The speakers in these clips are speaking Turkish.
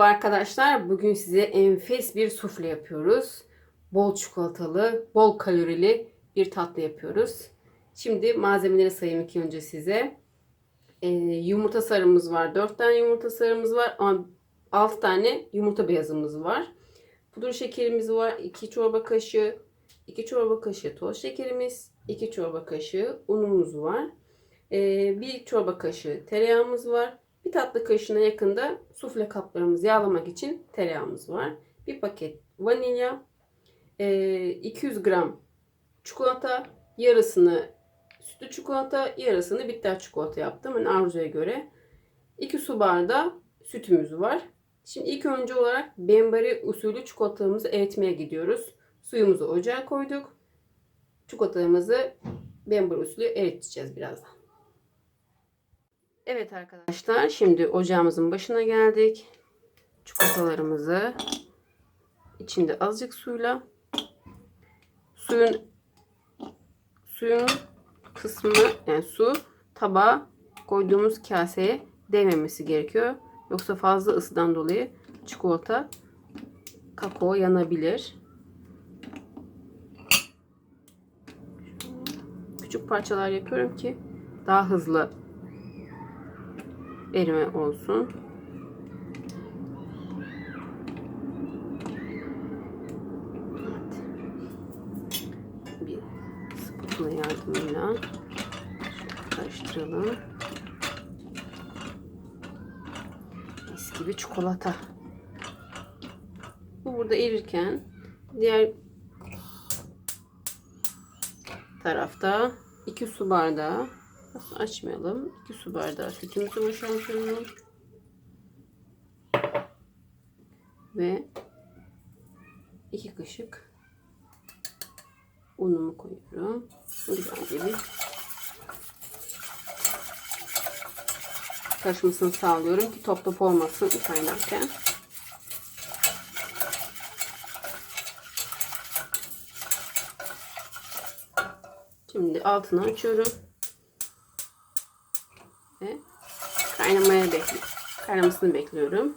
Merhaba arkadaşlar. Bugün size enfes bir sufle yapıyoruz. Bol çikolatalı, bol kalorili bir tatlı yapıyoruz. Şimdi malzemeleri sayayım ilk önce size. Ee, yumurta sarımız var. 4 tane yumurta sarımız var ama 6 tane yumurta beyazımız var. Pudra şekerimiz var. 2 çorba kaşığı. 2 çorba kaşığı toz şekerimiz. 2 çorba kaşığı unumuz var. Ee, 1 çorba kaşığı tereyağımız var. Bir tatlı kaşığına yakında sufle kaplarımızı yağlamak için tereyağımız var. Bir paket vanilya, e, 200 gram çikolata, yarısını sütlü çikolata, yarısını bitter çikolata yaptım. Yani arzuya göre. 2 su bardağı sütümüz var. Şimdi ilk önce olarak benbari usulü çikolatamızı eritmeye gidiyoruz. Suyumuzu ocağa koyduk. Çikolatamızı benbari usulü eriteceğiz birazdan. Evet arkadaşlar şimdi ocağımızın başına geldik. Çikolatalarımızı içinde azıcık suyla suyun suyun kısmı yani su tabağa koyduğumuz kaseye değmemesi gerekiyor. Yoksa fazla ısıdan dolayı çikolata kakao yanabilir. Küçük parçalar yapıyorum ki daha hızlı erime olsun. Evet. Bir spatula yardımıyla karıştıralım. Mis gibi çikolata. Bu burada erirken diğer tarafta 2 su bardağı açmayalım. 2 su bardağı sütümüzü boşaltıyorum. Ve 2 kaşık unumu koyuyorum. Güzelce bir karışmasını sağlıyorum ki top top olmasın kaynarken. Şimdi altını açıyorum ve kaynamaya bekliyorum. Kaynamasını bekliyorum.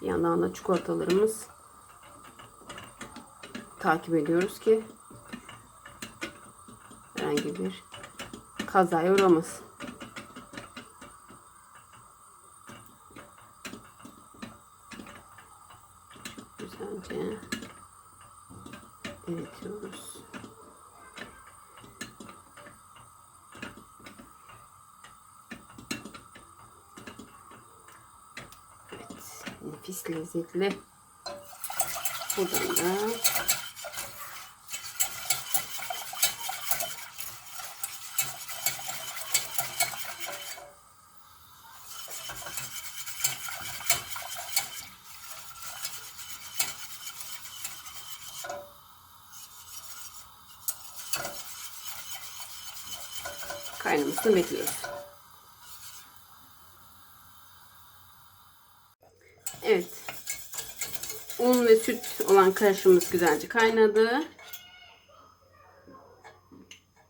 Bir yandan da çikolatalarımız takip ediyoruz ki herhangi bir kazaya uğramasın. Güzelce eritiyoruz. Nefis lezzetli. Buradan da kaynamasını bekliyoruz. Evet. Un ve süt olan karışımımız güzelce kaynadı.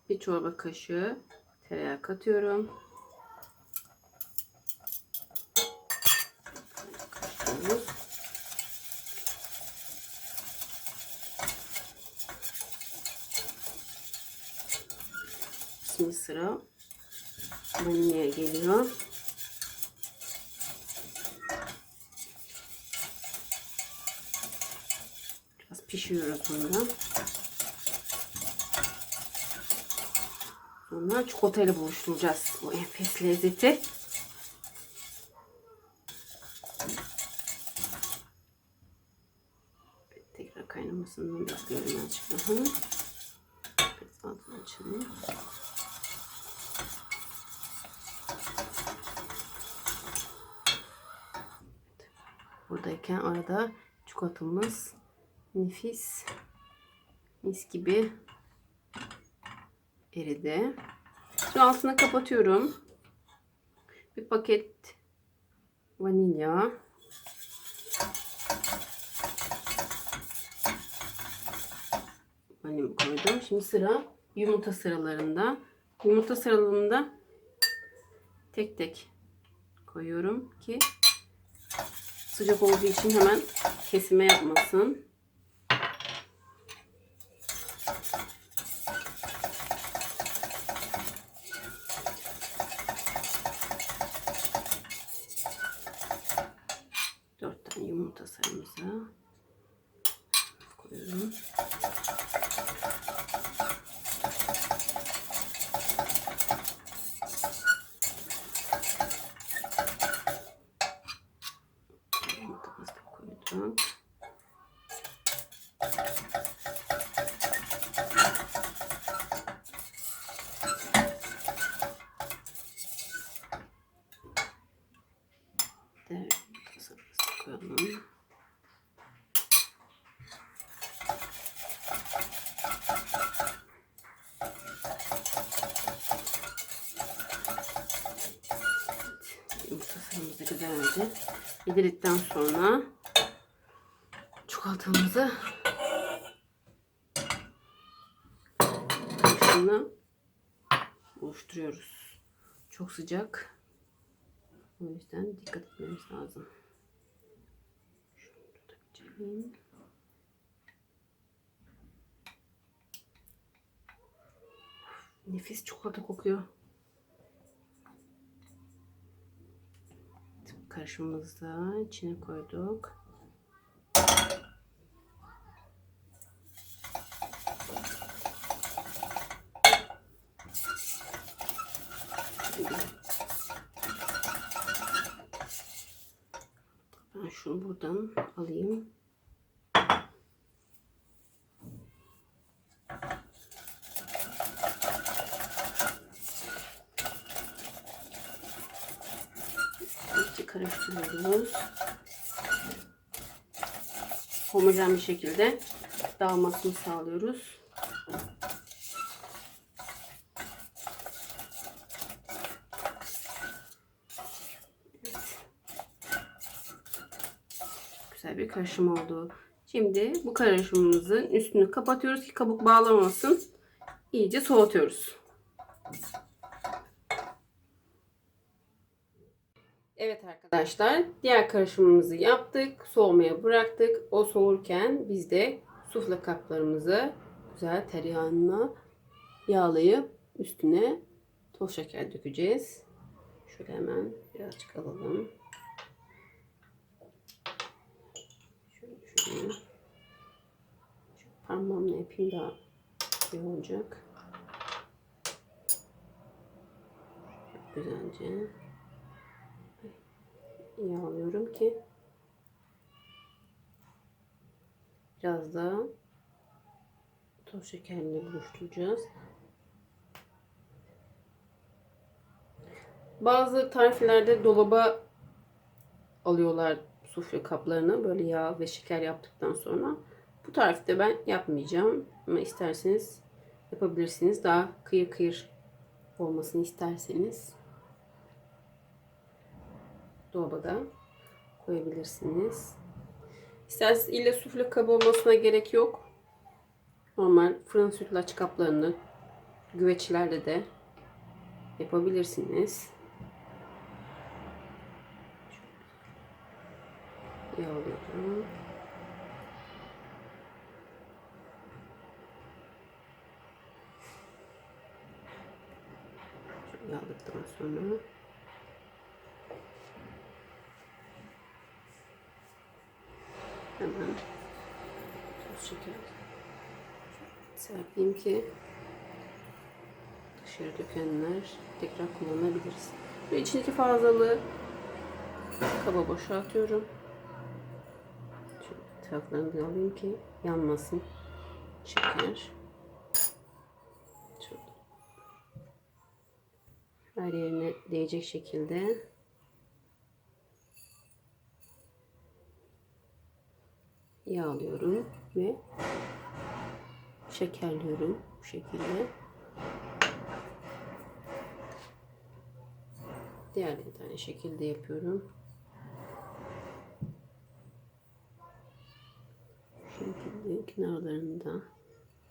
Bir çorba kaşığı tereyağı katıyorum. Şimdi sıra vanilyaya geliyor. Pişiriyoruz bunu. Sonra çikolatayla buluşturacağız bu enfes lezzeti. Tekrar kaynamasını bekliyorum azıcık daha. Biraz altını açalım. Buradayken arada çikolatamız nefis mis gibi eridi. Şimdi altını kapatıyorum. Bir paket vanilya. Vanilya koydum. Şimdi sıra yumurta sıralarında. Yumurta sıralarında tek tek koyuyorum ki Sıcak olduğu için hemen kesime yapmasın. Dört tane yumurta sarımıza koyuyorum. Yumurtamızı da koydum. Evet, yumurtasını koyalım. Sarımızı güzelce yedirdikten sonra çikolatamızı karışımla oluşturuyoruz. Çok sıcak. O yüzden dikkat etmemiz lazım. Şunu geçelim. Nefis çikolata kokuyor. Karışımımızı içine koyduk. Ben şunu buradan alayım. İyice karıştırıyoruz. Homojen bir şekilde dağılmasını sağlıyoruz. Güzel bir karışım oldu. Şimdi bu karışımımızın üstünü kapatıyoruz ki kabuk bağlamasın. İyice soğutuyoruz. Evet arkadaşlar diğer karışımımızı yaptık. Soğumaya bıraktık. O soğurken biz de sufle kaplarımızı güzel tereyağına yağlayıp üstüne toz şeker dökeceğiz. Şöyle hemen birazcık alalım. Şöyle şöyle. Şu parmağımla yapayım daha iyi olacak. Güzelce yağlıyorum ki biraz daha toz şekerle buluşturacağız. Bazı tariflerde dolaba alıyorlar sufle kaplarını böyle yağ ve şeker yaptıktan sonra. Bu tarifte ben yapmayacağım ama isterseniz yapabilirsiniz. Daha kıyır kıyır olmasını isterseniz dolaba koyabilirsiniz. İsterseniz ille sufle kabı olmasına gerek yok. Normal fırın sütlaç kaplarını güveçlerle de yapabilirsiniz. Yağlıyorum. Yağladıktan sonra hemen toz şeker serpeyim ki dışarı dökenler tekrar kullanabiliriz. Ve içindeki fazlalığı kaba boşaltıyorum. Şu taraflarını da alayım ki yanmasın şeker. Şurada. Her yerine değecek şekilde yağlıyorum ve şekerliyorum bu şekilde. Diğerlerini de aynı şekilde yapıyorum. Şekilde kenarlarını da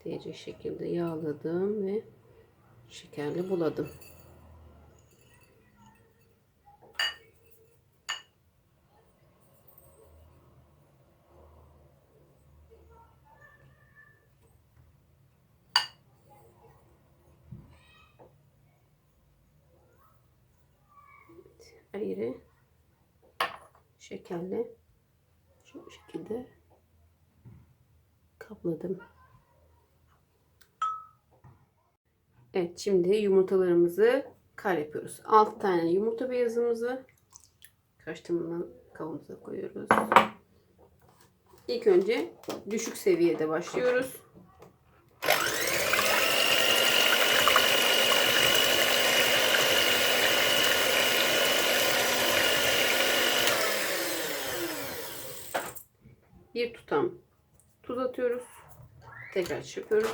değecek şekilde yağladım ve şekerli buladım. her yeri şekerle şu şekilde kapladım. Evet şimdi yumurtalarımızı kar yapıyoruz. 6 tane yumurta beyazımızı karıştırmadan kavanoza koyuyoruz. İlk önce düşük seviyede başlıyoruz. Bir tutam tuz atıyoruz. Tekrar çırpıyoruz.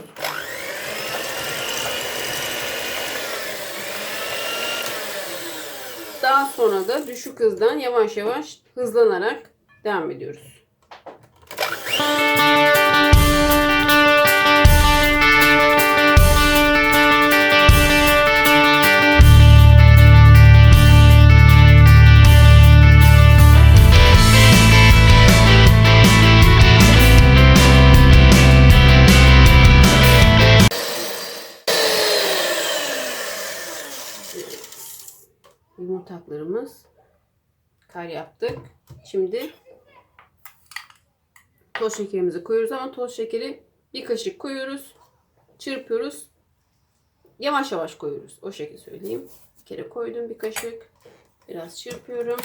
Daha sonra da düşük hızdan yavaş yavaş hızlanarak devam ediyoruz. Yumurtaklarımız kar yaptık. Şimdi toz şekerimizi koyuyoruz ama toz şekeri bir kaşık koyuyoruz. Çırpıyoruz. Yavaş yavaş koyuyoruz. O şekilde söyleyeyim. Bir kere koydum bir kaşık. Biraz çırpıyorum.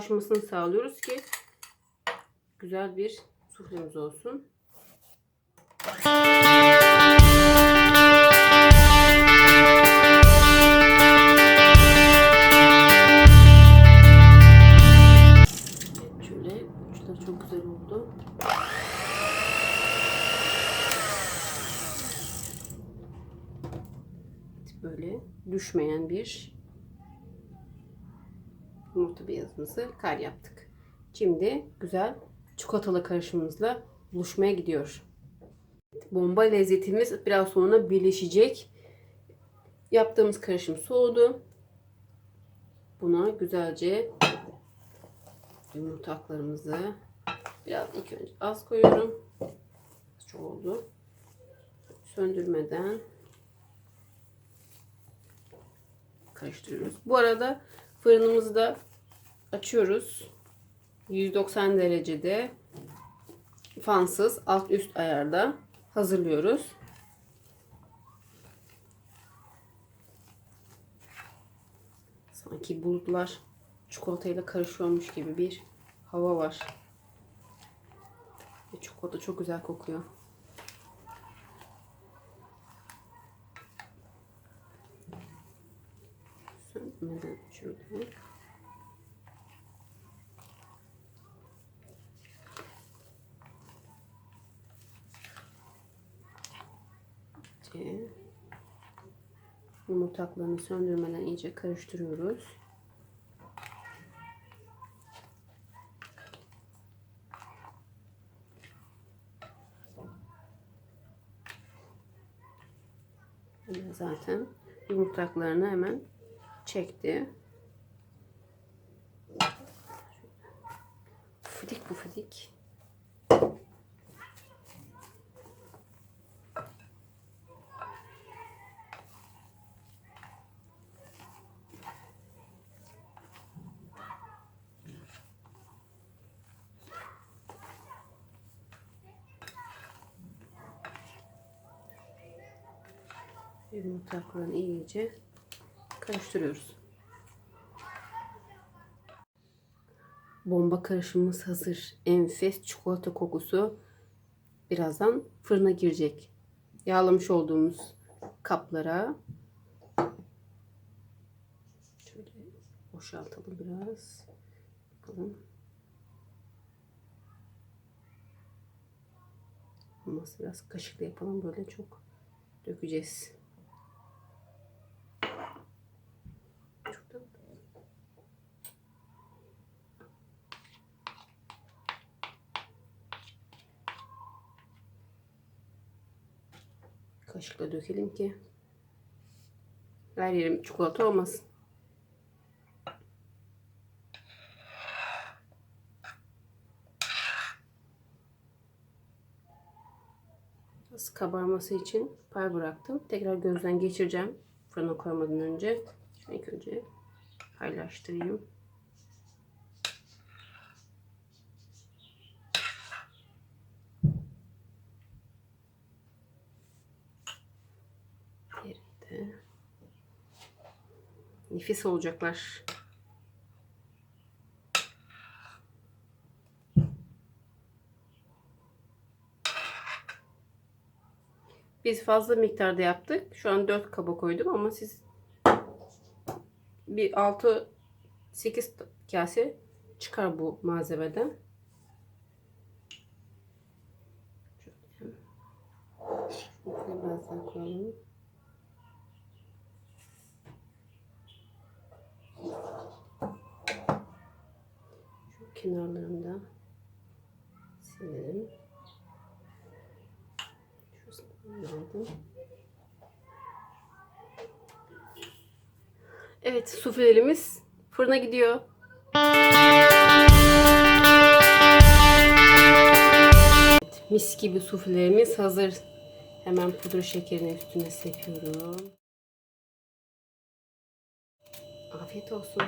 Katılaşmasını sağlıyoruz ki güzel bir suflemiz olsun. Şöyle uçları çok güzel oldu. Böyle düşmeyen bir yumurta beyazımızı kar yaptık. Şimdi güzel çikolatalı karışımımızla buluşmaya gidiyor. Bomba lezzetimiz biraz sonra birleşecek. Yaptığımız karışım soğudu. Buna güzelce yumurtaklarımızı biraz ilk önce az koyuyorum. Çok oldu. Söndürmeden karıştırıyoruz. Bu arada fırınımızı da açıyoruz. 190 derecede fansız alt üst ayarda hazırlıyoruz. Sanki bulutlar çikolatayla karışıyormuş gibi bir hava var. Ve çikolata çok güzel kokuyor. Sönmeden şöyle. İyice yumurtaklarını söndürmeden iyice karıştırıyoruz. Zaten yumurtaklarını hemen çekti. Pufidik pufidik. Yumurtaklarını iyice karıştırıyoruz. Bomba karışımımız hazır. Enfes çikolata kokusu birazdan fırına girecek. Yağlamış olduğumuz kaplara şöyle boşaltalım biraz. Bakalım. Olmaz biraz kaşıkla yapalım böyle çok dökeceğiz. Kaşıkla dökelim ki her yerim çikolata olmasın. Az kabarması için pay bıraktım. Tekrar gözden geçireceğim. Fırına koymadan önce. İlk önce paylaştırayım. Nefis olacaklar. Biz fazla miktarda yaptık. Şu an 4 kaba koydum ama siz bir 6 8 kase çıkar bu malzemeden. Şöyle biraz daha koyalım. Şu kenarlarında silelim. Şurasını. Evet, suflelerimiz fırına gidiyor. Evet, mis gibi suflelerimiz hazır. Hemen pudra şekerini üstüne sepiyorum. Afiyet olsun.